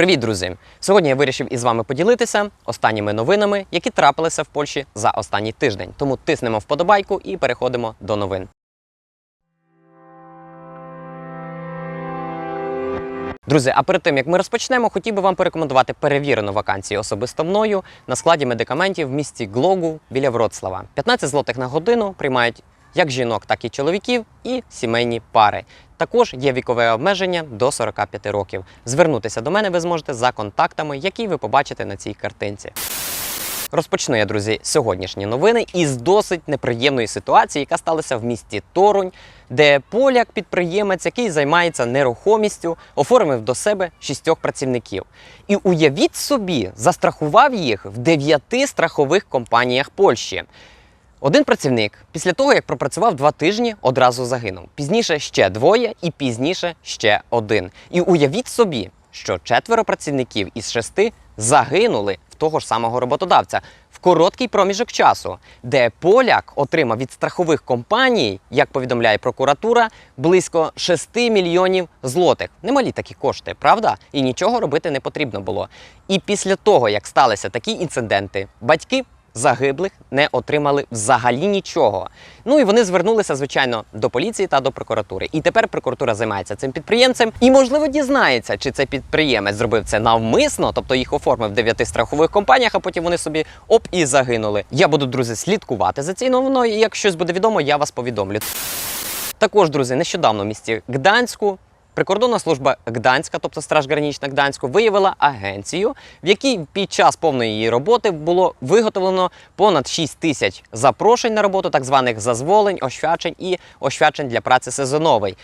Привіт, друзі! Сьогодні я вирішив із вами поділитися останніми новинами, які трапилися в Польщі за останній тиждень. Тому тиснемо вподобайку і переходимо до новин. Друзі, а перед тим як ми розпочнемо, хотів би вам порекомендувати перевірену вакансію особисто мною на складі медикаментів в місті Глогу біля Вроцлава. 15 злотих на годину приймають як жінок, так і чоловіків, і сімейні пари. Також є вікове обмеження до 45 років. Звернутися до мене ви зможете за контактами, які ви побачите на цій картинці. Розпочну я, друзі, сьогоднішні новини із досить неприємної ситуації, яка сталася в місті Торунь, де поляк-підприємець, який займається нерухомістю, оформив до себе шістьох працівників. І уявіть собі, застрахував їх в дев'яти страхових компаніях Польщі. Один працівник після того, як пропрацював два тижні, одразу загинув. Пізніше ще двоє, і пізніше ще один. І уявіть собі, що четверо працівників із шести загинули в того ж самого роботодавця в короткий проміжок часу, де поляк отримав від страхових компаній, як повідомляє прокуратура, близько 6 мільйонів злотих. Немалі такі кошти, правда? І нічого робити не потрібно було. І після того, як сталися такі інциденти, батьки загиблих не отримали взагалі нічого. Ну і вони звернулися, звичайно, до поліції та до прокуратури. І тепер прокуратура займається цим підприємцем і, можливо, дізнається, чи цей підприємець зробив це навмисно, тобто їх оформив в дев'яти страхових компаніях, а потім вони собі оп і загинули. Я буду, друзі, слідкувати за цією новиною. І як щось буде відомо, я вас повідомлю. Також, друзі, нещодавно в місті Гданську Прикордонна служба Гданська, тобто Страж Гранічна Гданську, виявила агенцію, в якій під час повної її роботи було виготовлено понад 6 тисяч запрошень на роботу, так званих зазволень, освячень і освячень для праці сезонової.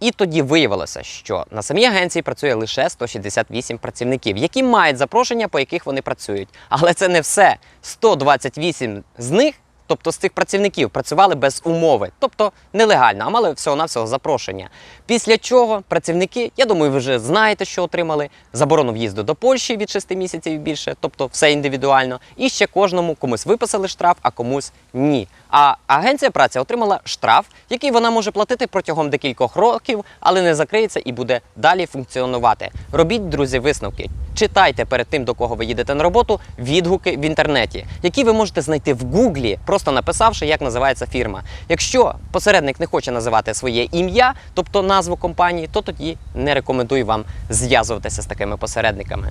І тоді виявилося, що на самій агенції працює лише 168 працівників, які мають запрошення, по яких вони працюють. Але це не все. 128 з них Тобто з цих працівників працювали без умови, тобто нелегально, а мали всього-навсього запрошення. Після чого працівники, я думаю, ви вже знаєте, що отримали заборону в'їзду до Польщі від 6 місяців і більше, тобто все індивідуально. І ще кожному комусь виписали штраф, а комусь ні. А агенція праці отримала штраф, який вона може платити протягом декількох років, але не закриється і буде далі функціонувати. Робіть, друзі, висновки. Читайте перед тим, до кого ви їдете на роботу, відгуки в інтернеті, які ви можете знайти в Гуглі, просто написавши, як називається фірма. Якщо посередник не хоче називати своє ім'я, тобто назву компанії, то тоді не рекомендую вам зв'язуватися з такими посередниками.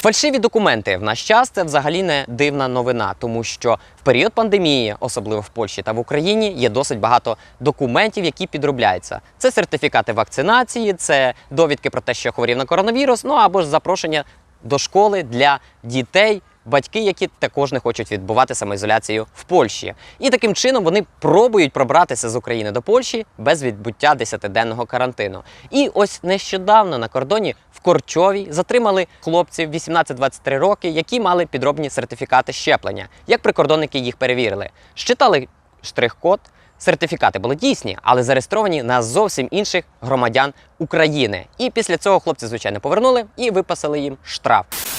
Фальшиві документи в наш час це взагалі не дивна новина, тому що в період пандемії, особливо в Польщі та в Україні, є досить багато документів, які підробляються. Це сертифікати вакцинації, це довідки про те, що хворів на коронавірус, ну або ж запрошення до школи для дітей. Батьки, які також не хочуть відбувати самоізоляцію в Польщі, і таким чином вони пробують пробратися з України до Польщі без відбуття 10-денного карантину. І ось нещодавно на кордоні в Корчовій затримали хлопців 18-23 роки, які мали підробні сертифікати щеплення. Як прикордонники їх перевірили, щитали штрих-код. Сертифікати були дійсні, але зареєстровані на зовсім інших громадян України. І після цього хлопці, звичайно, повернули і виписали їм штраф.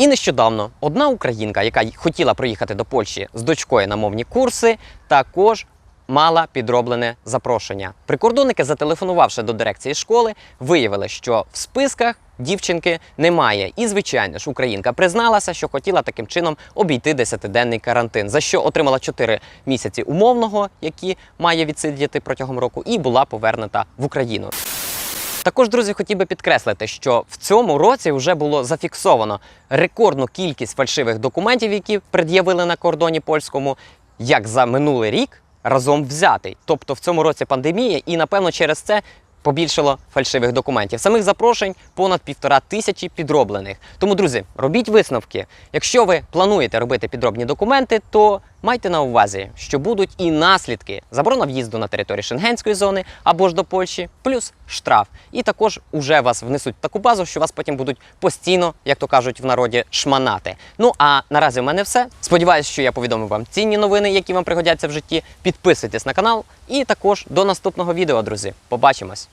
І нещодавно одна українка, яка хотіла проїхати до Польщі з дочкою на мовні курси, також мала підроблене запрошення. Прикордонники, зателефонувавши до дирекції школи, виявили, що в списках дівчинки немає. І, звичайно ж, українка призналася, що хотіла таким чином обійти 10-денний карантин, за що отримала 4 місяці умовного, які має відсидіти протягом року, і була повернута в Україну. Також, друзі, хотів би підкреслити, що в цьому році вже було зафіксовано рекордну кількість фальшивих документів, які пред'явили на кордоні польському, як за минулий рік разом взятий. Тобто в цьому році пандемія, і напевно через це. Побільшало фальшивих документів. Самих запрошень понад півтора тисячі підроблених. Тому, друзі, робіть висновки. Якщо ви плануєте робити підробні документи, то майте на увазі, що будуть і наслідки заборона в'їзду на територію Шенгенської зони або ж до Польщі, плюс штраф. І також уже вас внесуть в таку базу, що вас потім будуть постійно, як то кажуть в народі, шманати. Ну а наразі в мене все. Сподіваюсь, що я повідомив вам цінні новини, які вам пригодяться в житті. Підписуйтесь на канал, і також до наступного відео, друзі. Побачимось!